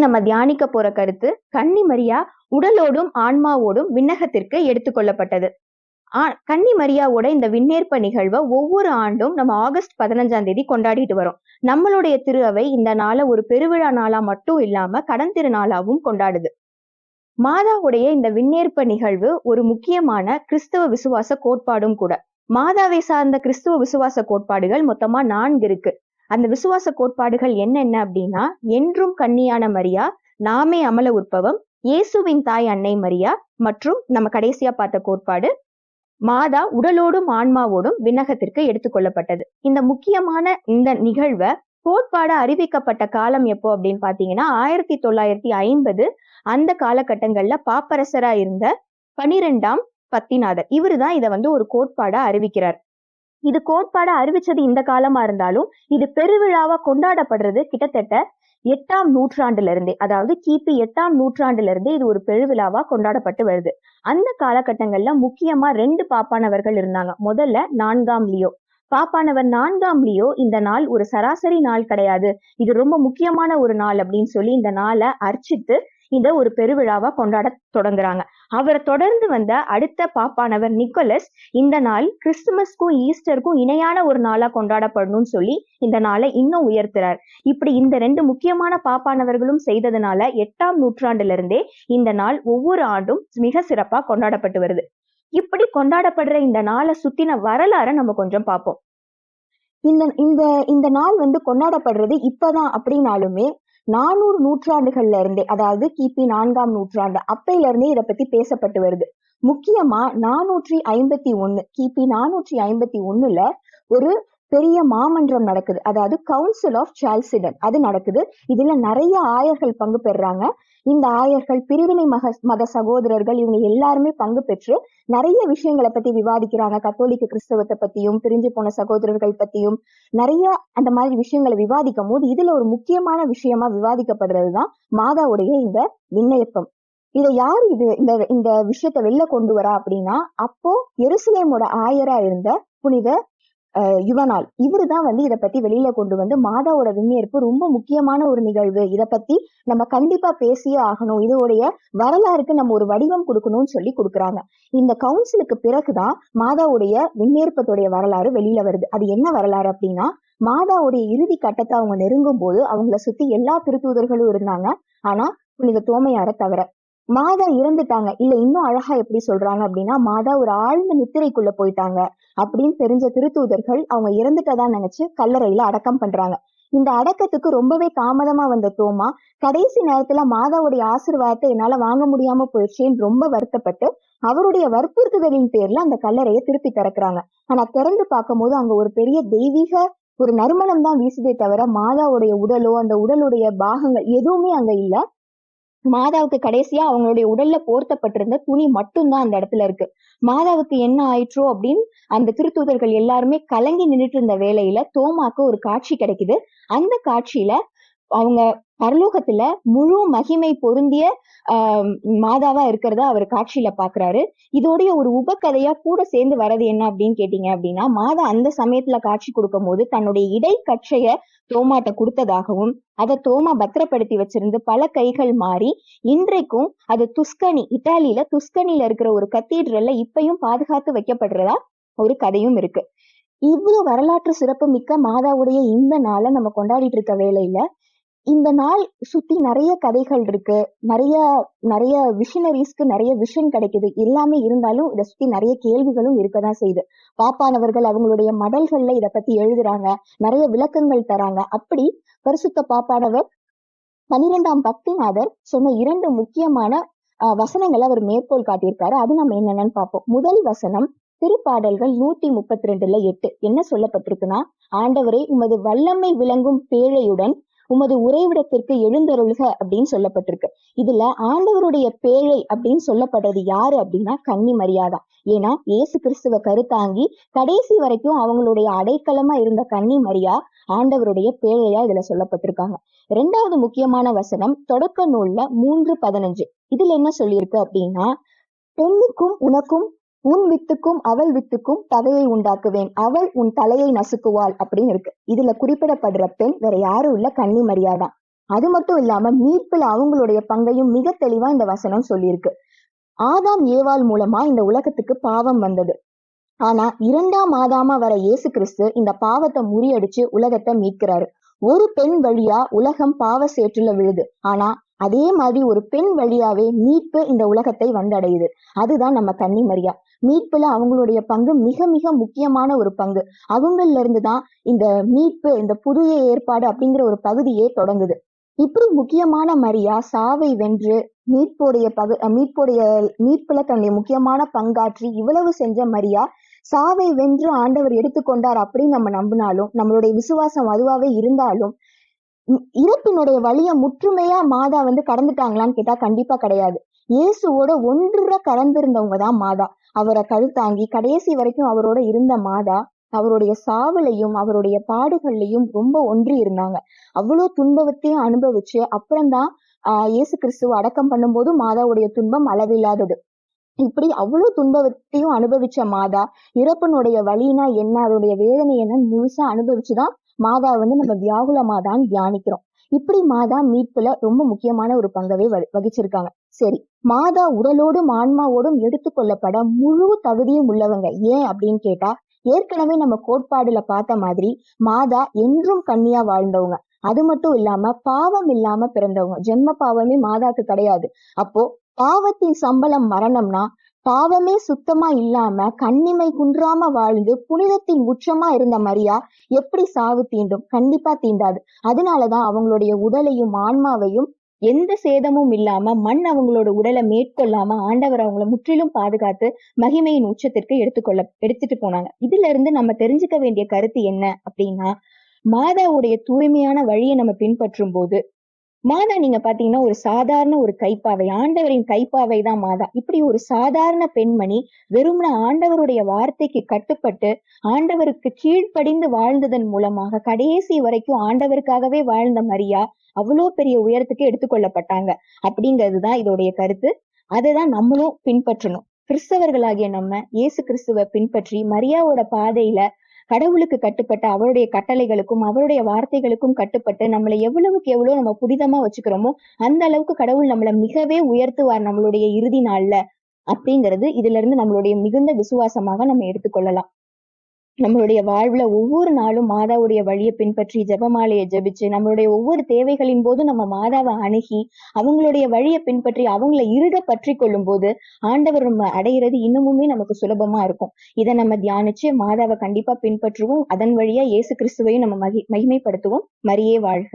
நம்ம தியானிக்க போற கருத்து கன்னி மரியா உடலோடும் ஆன்மாவோடும் விண்ணகத்திற்கு எடுத்துக்கொள்ளப்பட்டது ஆ- கன்னி மரியாவோட இந்த விண்ணேற்ப நிகழ்வை ஒவ்வொரு ஆண்டும் நம்ம ஆகஸ்ட் பதினஞ்சாம் தேதி கொண்டாடிட்டு வரோம். நம்மளுடைய திரு அவை இந்த நாளை ஒரு பெருவிழா நாளா மட்டும் இல்லாம கடன் திருநாளாவும் கொண்டாடுது. மாதாவுடைய இந்த விண்ணேற்ப நிகழ்வு ஒரு முக்கியமான கிறிஸ்தவ விசுவாச கோட்பாடும் கூட. மாதாவை சார்ந்த கிறிஸ்துவ விசுவாச கோட்பாடுகள் மொத்தமா நான்கு இருக்கு. அந்த விசுவாச கோட்பாடுகள் என்னென்ன அப்படின்னா என்றும் கண்ணியான மரியா நாமே அமல உற்பவம் இயேசுவின் தாய் அன்னை மரியா மற்றும் நம்ம கடைசியா பார்த்த கோட்பாடு மாதா உடலோடும் ஆன்மாவோடும் விண்ணகத்திற்கு எடுத்துக்கொள்ளப்பட்டது இந்த முக்கியமான இந்த நிகழ்வை கோட்பாடு அறிவிக்கப்பட்ட காலம் எப்போ அப்படின்னு பாத்தீங்கன்னா ஆயிரத்தி தொள்ளாயிரத்தி ஐம்பது அந்த காலகட்டங்கள்ல பாப்பரசரா இருந்த பனிரெண்டாம் பத்திநாதர். இவரு தான் இதை வந்து ஒரு கோட்பாடா அறிவிக்கிறார். இது கோட்பாட அறிவிச்சது இந்த காலமா இருந்தாலும் இது பெருவிழாவா கொண்டாடப்படுறது கிட்டத்தட்ட எட்டாம் நூற்றாண்டுல இருந்தே அதாவது கிபி எட்டாம் நூற்றாண்டுல இருந்தே இது ஒரு பெருவிழாவா கொண்டாடப்பட்டு வருது. அந்த காலகட்டங்கள்ல முக்கியமா ரெண்டு பாப்பானவர்கள் இருந்தாங்க. முதல்ல நான்காம் லியோ. பாப்பானவர் நான்காம் லியோ இந்த நாள் ஒரு சராசரி நாள் கிடையாது. இது ரொம்ப முக்கியமான ஒரு நாள் அப்படின்னு சொல்லி இந்த நாளை அர்ச்சித்து இத ஒரு பெருவிழாவா கொண்டாட தொடங்குறாங்க. அவரை தொடர்ந்து வந்த அடுத்த பாப்பானவர் நிக்கோலஸ் இந்த நாள் கிறிஸ்துமஸ்க்கும் ஈஸ்டருக்கும் இணையான ஒரு நாளா கொண்டாடப்படணும்னு சொல்லி இந்த நாளை இன்னும் உயர்த்துறார். இப்படி இந்த ரெண்டு முக்கியமான பாப்பானவர்களும் செய்ததுனால எட்டாம் நூற்றாண்டுல இருந்தே இந்த நாள் ஒவ்வொரு ஆண்டும் மிக சிறப்பா கொண்டாடப்பட்டு வருது. இப்படி கொண்டாடப்படுற இந்த நாளை சுத்தின வரலாறை நம்ம கொஞ்சம் பார்ப்போம். இந்த இந்த இந்த நாள் வந்து கொண்டாடப்படுறது இப்பதான் அப்படின்னாலுமே நானூறு நூற்றாண்டுகள்ல இருந்தே அதாவது கிபி நான்காம் நூற்றாண்டு அப்பையில இருந்தே இதை பத்தி பேசப்பட்டு வருது. முக்கியமா நானூற்றி ஐம்பத்தி ஒண்ணு கிபி நானூற்றி ஐம்பத்தி ஒண்ணுல ஒரு பெரிய மாமன்றம் நடக்குது. அதாவது கவுன்சில் ஆஃப் சால்சிடன் அது நடக்குது. இதுல நிறைய ஆயர்கள் பங்கு பெறாங்க. இந்த ஆயர்கள் பிரிவினை மக மத சகோதரர்கள் இவங்க எல்லாருமே பங்கு பெற்று நிறைய விஷயங்களை பத்தி விவாதிக்கிறாங்க. கத்தோலிக்க கிறிஸ்தவத்தை பத்தியும் பிரிஞ்சு போன சகோதரர்கள் பத்தியும் நிறைய அந்த மாதிரி விஷயங்களை விவாதிக்கும் போது இதுல ஒரு முக்கியமான விஷயமா விவாதிக்கப்படுறதுதான் மாதாவுடைய இந்த விண்ணப்பம். இதை யார் இது இந்த இந்த விஷயத்த வெளில கொண்டு வரா அப்படின்னா அப்போ எருசலேமோட ஆயரா இருந்த புனித யுவனால் இவரு தான் வந்து இதை பத்தி வெளியில கொண்டு வந்து மாதாவோட விண்ணேற்பு ரொம்ப முக்கியமான ஒரு நிகழ்வு. இதை பத்தி நம்ம கண்டிப்பா பேசியே ஆகணும். இதோடைய வரலாறுக்கு நம்ம ஒரு வடிவம் கொடுக்கணும்னு சொல்லி கொடுக்குறாங்க. இந்த கவுன்சிலுக்கு பிறகுதான் மாதாவுடைய விண்ணேற்பத்துடைய வரலாறு வெளியில வருது. அது என்ன வரலாறு அப்படின்னா மாதாவுடைய இறுதி கட்டத்தை அவங்க நெருங்கும் போது அவங்கள சுத்தி எல்லா திருத்தூதர்களும் இருந்தாங்க. ஆனா புனித தோமையார தவிர. மாதா இறந்துட்டாங்க. இல்ல இன்னும் அழகா எப்படி சொல்றாங்க அப்படின்னா மாதா ஒரு ஆழ்ந்த நித்திரைக்குள்ள போயிட்டாங்க அப்படின்னு தெரிஞ்ச திருத்தூதர்கள் அவங்க இறந்துட்டதா நினைச்சு கல்லறையில அடக்கம் பண்றாங்க. இந்த அடக்கத்துக்கு ரொம்பவே தாமதமா வந்த தோமா கடைசி நேரத்துல மாதாவுடைய ஆசீர்வாதத்தை என்னால வாங்க முடியாம போயிடுச்சேன்னு ரொம்ப வருத்தப்பட்டு அவருடைய வற்புறுத்துதலின் பேர்ல அந்த கல்லறையை திருப்பி திறக்கிறாங்க. ஆனா திறந்து பார்க்கும்போது அங்க ஒரு பெரிய தெய்வீக ஒரு நறுமணம் தான் வீசுதே தவிர மாதாவுடைய உடலோ அந்த உடலுடைய பாகங்கள் எதுவுமே அங்க இல்ல. மாதாவுக்கு கடைசியா அவங்களுடைய உடல்ல போர்த்தப்பட்டிருந்த துணி மட்டும்தான் அந்த இடத்துல இருக்கு. மாதாவுக்கு என்ன ஆயிற்றோ அப்படின்னு அந்த திருத்தூதர்கள் எல்லாருமே கலங்கி நின்னுட்டு இருந்த வேலையில தோமாக்கு ஒரு காட்சி கிடைக்குது. அந்த காட்சியில அவங்க பரலோகத்துல முழு மகிமை பொருந்திய ஆஹ் மாதாவா இருக்கிறத அவர் காட்சியில பாக்குறாரு. இதோடைய ஒரு உபகதையா கூட சேர்ந்து வரது என்ன அப்படின்னு கேட்டீங்க அப்படின்னா மாதா அந்த சமயத்துல காட்சி கொடுக்கும் போது தன்னுடைய இடைக்கற்றைய தோமாட்ட கொடுத்ததாகவும் அதை தோமா பத்திரப்படுத்தி வச்சிருந்து பல கைகள் மாறி இன்றைக்கும் அது துஸ்கனி இத்தாலியில துஸ்கனில இருக்கிற ஒரு கத்தீட்ரல்ல இப்பயும் பாதுகாத்து வைக்கப்படுறதா ஒரு கதையும் இருக்கு. இவ்வளவு வரலாற்று சிறப்பு மிக்க மாதாவுடைய இந்த நாளை நம்ம கொண்டாடிட்டு இருக்க வேலையில இந்த நாள் சுத்தி நிறைய கதைகள் இருக்கு. நிறைய நிறைய விஷனரிஸ்க்கு நிறைய விஷன் கிடைக்குது. எல்லாமே இருந்தாலும் இதை சுத்தி நிறைய கேள்விகளும் இருக்கதான் செய்யுது. பாப்பானவர்கள் அவங்களுடைய மடல்கள்ல இத பத்தி எழுதுறாங்க. நிறைய விளக்கங்கள் தராங்க. அப்படி பரிசுத்த பாப்பானவர் பனிரெண்டாம் பக்திநாதர் சொன்ன இரண்டு முக்கியமான ஆஹ், வசனங்களை அவர் மேற்கோள் காட்டியிருக்காரு. அது நம்ம என்னென்னு பார்ப்போம். முதல் வசனம் திருப்பாடல்கள் நூத்தி முப்பத்தி ரெண்டுல எட்டு. என்ன சொல்லப்பட்டிருக்குன்னா ஆண்டவரே உமது வல்லமை விளங்கும் பேழையுடன் உமது உறைவிடத்திற்கு எழுந்தருள்க அப்படின்னு சொல்லப்பட்டிருக்கு. இதுல ஆண்டவருடைய பேழை அப்படின்னு சொல்லப்படுறது யாரு அப்படின்னா கன்னி மரியாதா. ஏன்னா இயேசு கிறிஸ்துவ கருத்தாங்கி கடைசி வரைக்கும் அவங்களுடைய அடைக்கலமா இருந்த கன்னி மரியா ஆண்டவருடைய பேழையா இதுல சொல்லப்பட்டிருக்காங்க. ரெண்டாவது முக்கியமான வசனம் தொடக்க நூல்ல மூன்று பதினஞ்சு. இதுல என்ன சொல்லியிருக்கு அப்படின்னா பெண்ணுக்கும் உனக்கும் உன் வித்துக்கும் அவள் வித்துக்கும் பகையை உண்டாக்குவேன். அவள் உன் தலையை நசுக்குவாள் அப்படின்னு இருக்கு. இதுல குறிப்பிடப்படுற பெண் வேற யாரும் இல்ல கன்னி மரியாதான் அது மட்டும் இல்லாம மீட்புல அவங்களுடைய பங்கையும் மிக தெளிவா இந்த வசனம் சொல்லியிருக்கு. ஆதாம் ஏவாள் மூலமா இந்த உலகத்துக்கு பாவம் வந்தது. ஆனா இரண்டாம் ஆதாமா வர இயேசு கிறிஸ்து இந்த பாவத்தை முறியடிச்சு உலகத்தை மீட்கிறாரு. ஒரு பெண் வழியா உலகம் பாவ சேற்றுல விழுது. ஆனா அதே மாதிரி ஒரு பெண் வழியாவே மீட்பு இந்த உலகத்தை வந்தடையுது. அதுதான் நம்ம கன்னி மரியா. மீட்புல அவங்களுடைய பங்கு மிக மிக முக்கியமான ஒரு பங்கு. அவங்கள்ல இருந்துதான் இந்த மீட்பு இந்த புதிய ஏற்பாடு அப்படிங்கிற ஒரு பகுதியே தொடங்குது. இப்படி முக்கியமான மரியா சாவை வென்று மீட்புடைய பகு மீட்புடைய மீட்புல தன்னுடைய முக்கியமான பங்காற்றி இவ்வளவு செஞ்ச மரியா சாவை வென்று ஆண்டவர் எடுத்துக்கொண்டார் அப்படின்னு நம்ம நம்பினாலும் நம்மளுடைய விசுவாசம் அதுவாவே இருந்தாலும் இ- இறப்பினுடைய வழிய முற்றுமையா மாதா வந்து கடந்துட்டாங்களான்னு கேட்டா கண்டிப்பா கிடையாது. இயேசுவோட ஒன்றுற கலந்திருந்தவங்க தான் மாதா. அவரை கழுத்தாங்கி கடைசி வரைக்கும் அவரோட இருந்த மாதா அவருடைய சாவலையும் அவருடைய பாடுகள்லையும் ரொம்ப ஒன்றி இருந்தாங்க. அவ்வளவு துன்பத்தையும் அனுபவிச்சு அப்புறம்தான் ஆஹ் இயேசு கிறிஸ்துவ அடக்கம் பண்ணும்போது மாதாவுடைய துன்பம் அளவில்லாதது. இப்படி அவ்வளவு துன்பத்தையும் அனுபவிச்ச மாதா இறப்பனுடைய வழினா என்ன அதோடைய வேதனை என்னன்னு முழுசா அனுபவிச்சுதான் மாதா வந்து நம்ம வியாகுல மாதான்னு தியானிக்கிறோம். இப்படி மாதா மீட்புல ரொம்ப முக்கியமான ஒரு பங்கவே வ- வகிச்சிருக்காங்க. சரி மாதா உடலோடும் ஆன்மாவோடும் எடுத்துக்கொள்ளப்பட முழு தகுதியும் உள்ளவங்க ஏன் அப்படின்னு கேட்டா ஏற்கனவே நம்ம கோட்பாடுல பார்த்த மாதிரி மாதா என்றும் கண்ணியா வாழ்ந்தவங்க. அது மட்டும் இல்லாம பாவம் இல்லாம பிறந்தவங்க. ஜென்ம பாவமே மாதாக்கு கிடையாது. அப்போ பாவத்தின் சம்பளம் மரணம்னா பாவமே சுத்தமா இல்லாம கண்ணிமை குன்றாம வாழ்ந்து புனிதத்தின் உச்சமா இருந்த மரியா எப்படி சாவு தீண்டும்? கண்டிப்பா தீண்டாது. அதனாலதான் அவங்களுடைய உடலையும் ஆன்மாவையும் எந்த சேதமும் இல்லாம மண் அவங்களோட உடலை மேற்கொள்ளாம ஆண்டவர் அவங்கள முற்றிலும் பாதுகாத்து மகிமையின் உச்சத்திற்கு எடுத்துக்கொள்ள எடுத்துட்டு போனாங்க. இதுல இருந்து நம்ம தெரிஞ்சுக்க வேண்டிய கருத்து என்ன அப்படின்னா மாதாவுடைய தூய்மையான வழியை நம்ம பின்பற்றும் போது மாதா நீங்க பாத்தீங்கன்னா ஒரு சாதாரண ஒரு கைப்பாவை ஆண்டவரின் கைப்பாவை தான் மாதா. இப்படி ஒரு சாதாரண பெண்மணி வெறும்ன ஆண்டவருடைய வார்த்தைக்கு கட்டுப்பட்டு ஆண்டவருக்கு கீழ்ப்படிந்து வாழ்ந்ததன் மூலமாக கடைசி வரைக்கும் ஆண்டவருக்காகவே வாழ்ந்த மரியா அவ்வளோ பெரிய உயரத்துக்கு எடுத்துக்கொள்ளப்பட்டாங்க அப்படிங்கிறதுதான் இதோடைய கருத்து. அதுதான் நம்மளும் பின்பற்றணும். கிறிஸ்தவர்களாகிய நம்ம இயேசு கிறிஸ்துவ பின்பற்றி மரியாவோட பாதையில கடவுளுக்கு கட்டுப்பட்டு அவருடைய கட்டளைகளுக்கும் அவருடைய வார்த்தைகளுக்கும் கட்டுப்பட்டு நம்மளை எவ்வளவுக்கு எவ்வளவு நம்ம புனிதமா வச்சுக்கிறோமோ அந்த அளவுக்கு கடவுள் நம்மளை மிகவே உயர்த்துவார் நம்மளுடைய இறுதி நாள்ல. அப்படிங்கிறது இதுல இருந்து நம்மளுடைய மிகுந்த விசுவாசமாக நம்ம எடுத்துக்கொள்ளலாம். நம்மளுடைய வாழ்வுல ஒவ்வொரு நாளும் மாதாவுடைய வழியை பின்பற்றி ஜெபமாலையை ஜெபிச்சு நம்மளுடைய ஒவ்வொரு தேவைகளின் போது நம்ம மாதாவை அணுகி அவங்களுடைய வழியை பின்பற்றி அவங்கள இருக பற்றி கொள்ளும் போது ஆண்டவர் நம்ம அடையிறது இன்னமுமே நமக்கு சுலபமா இருக்கும். இதை நம்ம தியானிச்சு மாதாவை கண்டிப்பா பின்பற்றுவோம். அதன் வழியா இயேசு கிறிஸ்துவையும் நம்ம மகி மகிமைப்படுத்துவோம். மரியே வாழ்க.